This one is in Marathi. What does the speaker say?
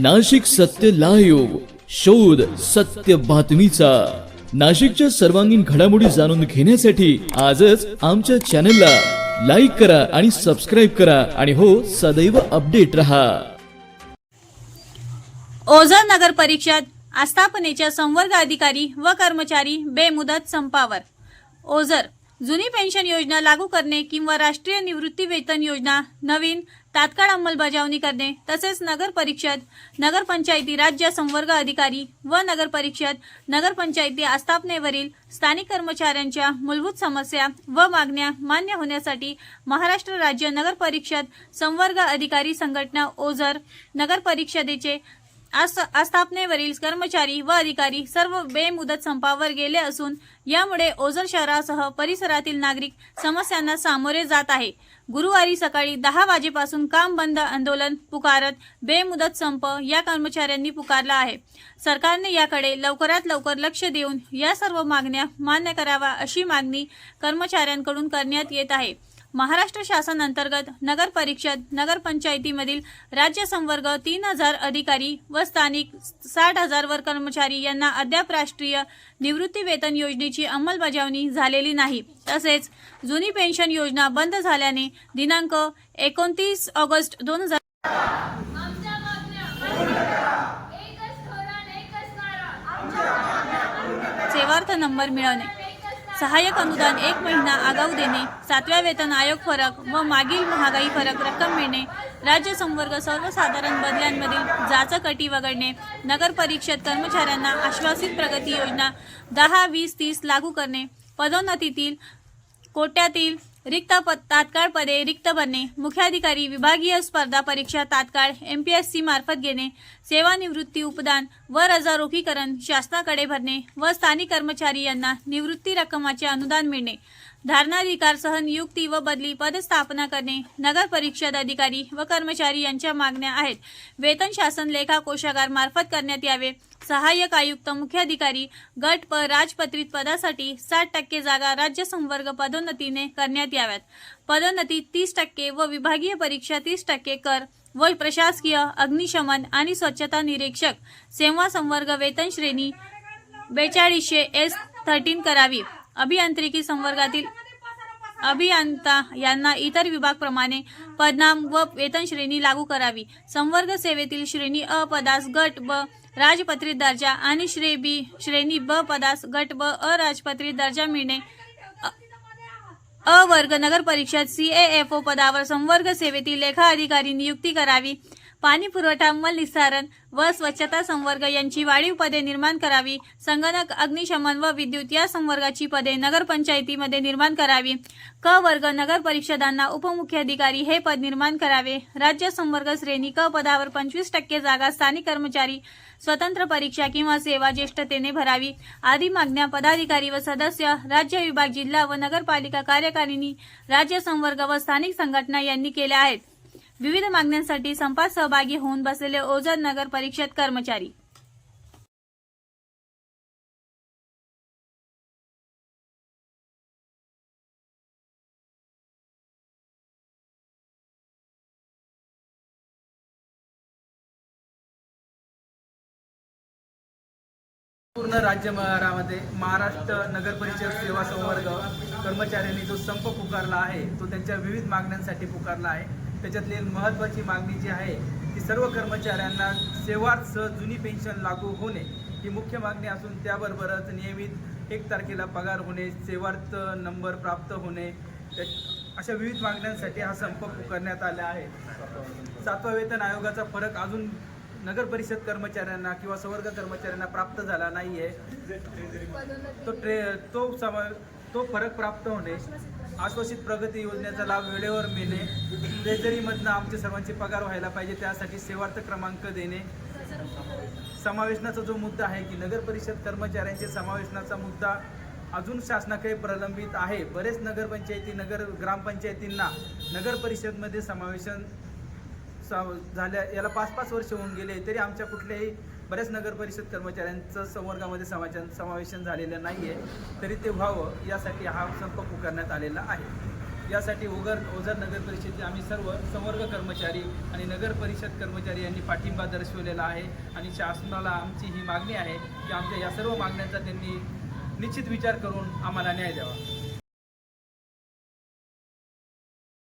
नाशिक सत्य लाईव्ह शोध सत्य बातमीचा. नाशिकच्या सर्वांगीण घडामोडी जाणून घेण्यासाठी आजच आमच्या चॅनलला लाईक करा आणि सबस्क्राईब करा आणि हो सदैव अपडेट रहा. ओझर नगर परिषद आस्थापनेच्या संवर्ग अधिकारी व कर्मचारी बेमुदत संपावर. ओझर जुनी पेन्शन योजना लागू करणे किंवा राष्ट्रीय निवृत्ती वेतन योजना नवीन तात्काळ अंमलबजावणी करणे तसेच नगर परिषद नगरपंचायती राज्य संवर्ग अधिकारी व नगर परिषद नगरपंचायती आस्थापनेवरील स्थानिक कर्मचाऱ्यांच्या मूलभूत समस्या व मागण्या मान्य होण्यासाठी महाराष्ट्र राज्य नगर परिषद संवर्ग अधिकारी संघटना ओझर नगर परिषदेचे आस्थापनेवरील कर्मचारी व अधिकारी सर्व बेमुदत संपावर गेले असून यामुळे ओझर शहरासह परिसरातील नागरिक समस्यांना सामोरे जात आहे. गुरुवारी सकाळी दहा वाजेपासून काम बंद आंदोलन पुकारत बेमुदत संप या कर्मचाऱ्यांनी पुकारला आहे. सरकारने याकडे लवकरात लवकर लक्ष देऊन या सर्व मागण्या मान्य करावा अशी मागणी कर्मचाऱ्यांकडून करण्यात येत आहे. महाराष्ट्र शासन अंतर्गत नगर परिषद नगरपंचायतीमधील राज्य संवर्ग तीन हजार अधिकारी व स्थानिक साठ हजार वर कर्मचारी यांना अद्याप राष्ट्रीय निवृत्ती वेतन योजनेची अंमलबजावणी झालेली नाही. तसेच जुनी पेन्शन योजना बंद झाल्याने दिनांक एकोणतीस ऑगस्ट दोन हजार सेवार्थ नंबर मिळवणे. सहाय्यक अनुदान एक महिना आगाऊ देणे सातव्या वेतन आयोग फरक व मागील महागाई फरक रक्कम मिळणे राज्य संवर्ग सर्वसाधारण बदल्यांमधील जाचकटी वगळणे नगर परिषद कर्मचाऱ्यांना आश्वासित प्रगती योजना दहा वीस तीस लागू करणे पदोन्नतीतील कोट्यातील रिक्त पद तात्काळ पदे रिक्त भरणे मुख्याधिकारी विभागीय स्पर्धा परीक्षा तात्काळ सी मार्फत घेणे. सेवानिवृत्ती उपदान व रजारोखीकरण शासनाकडे भरणे व स्थानिक कर्मचारी यांना निवृत्ती रक्कमाचे अनुदान मिळणे. धारणाधिकारसह नियुक्ती व बदली पदस्थापना करणे. नगर परिषद अधिकारी व कर्मचारी यांच्या मागण्या आहेत. वेतन शासन लेखा कोशागार मार्फत करण्यात यावे. सहाय्यक आयुक्त मुख्याधिकारी गट प राजपत्रित पदासाठी साठ टक्के जागा राज्य संवर्ग पदोन्नतीने करण्यात याव्यात. पदोन्नती तीस टक्के व विभागीय परीक्षा तीस टक्के कर व प्रशासकीय अग्निशमन आणि स्वच्छता निरीक्षक सेवा संवर्ग वेतन श्रेणी बेचाळीसशे एस थर्टीन करावी. अभियांत्रिकी संवर्गातील अभियंता यांना इतर विभागप्रमाणे पदनाम व वेतन श्रेणी लागू करावी. संवर्ग सेवेतील श्रेणी अ पदास गट व राजपत्रित दर्जा आणि श्रे बी श्रेणी ब पदास गट ब अराजपत्रित दर्जा मिळणे अ वर्ग नगर परिषद ओ पदावर संवर्ग सेवेतील लेखा अधिकारी नियुक्ती करावी. पाणी पुरवठा मल निस्सारण व स्वच्छता संवर्ग यांची वाढीव पदे निर्माण करावी. संगणक अग्निशमन व विद्युत या संवर्गाची पदे नगरपंचायतीमध्ये निर्माण करावी. क वर्ग नगर परिषदांना उपमुख्याधिकारी हे पद निर्माण करावे. राज्य संवर्ग श्रेणी क पदावर पंचवीस टक्के जागा स्थानिक कर्मचारी स्वतंत्र परीक्षा किंवा सेवा ज्येष्ठतेने भरावी. आदी मागण्या पदाधिकारी व सदस्य राज्य विभाग जिल्हा व नगरपालिका कार्यकारिणी राज्य संवर्ग व स्थानिक संघटना यांनी केल्या आहेत. विविध मागण्यांसाठी संपात सहभागी होऊन बसलेले ओझर नगर परिषद कर्मचारी. पूर्ण राज्यभरामध्ये महाराष्ट्र नगर परिषद सेवा संवर्ग कर्मचाऱ्यांनी जो संप पुकारला आहे तो त्यांच्या विविध मागण्यांसाठी पुकारला आहे. त्याच्यातली महत्त्वाची मागणी जी आहे ती सर्व कर्मचाऱ्यांना सेवार्थ जुनी पेन्शन लागू होणे ही मुख्य मागणी असून त्याबरोबरच नियमित एक तारखेला पगार होणे सेवार्थ नंबर प्राप्त होणे त्या- अशा विविध मागण्यांसाठी हा संप करण्यात आला आहे. सातवा वेतन आयोगाचा फरक अजून नगर परिषद कर्मचाऱ्यांना किंवा संवर्ग कर्मचाऱ्यांना प्राप्त झाला नाही आहे तो ट्रे तो सम तो फरक प्राप्त होणे आश्वासित प्रगती योजनेचा लाभ वेळेवर मिळणे ट्रेझरीमधनं आमचे सर्वांचे पगार व्हायला पाहिजे त्यासाठी सेवार्थ क्रमांक देणे. समावेशनाचा जो मुद्दा आहे की नगर परिषद कर्मचाऱ्यांचे समावेशनाचा मुद्दा अजून शासनाकडे प्रलंबित आहे. बरेच नगरपंचायती नगर ग्रामपंचायतींना नगर परिषदमध्ये समावेशन सा- झाल्या याला पाच पाच वर्ष होऊन गेले तरी आमच्या कुठल्याही बऱ्याच नगर परिषद कर्मचाऱ्यांचं संवर्गामध्ये समाचार समावेशन झालेलं नाही आहे तरी ते व्हावं यासाठी हा संप पुकारण्यात आलेला आहे. यासाठी ओगर ओझर नगर परिषदेचे आम्ही सर्व संवर्ग कर्मचारी आणि नगर परिषद कर्मचारी यांनी पाठिंबा दर्शवलेला आहे आणि शासनाला आमची ही मागणी आहे की आमच्या या सर्व मागण्यांचा त्यांनी निश्चित विचार करून आम्हाला न्याय द्यावा.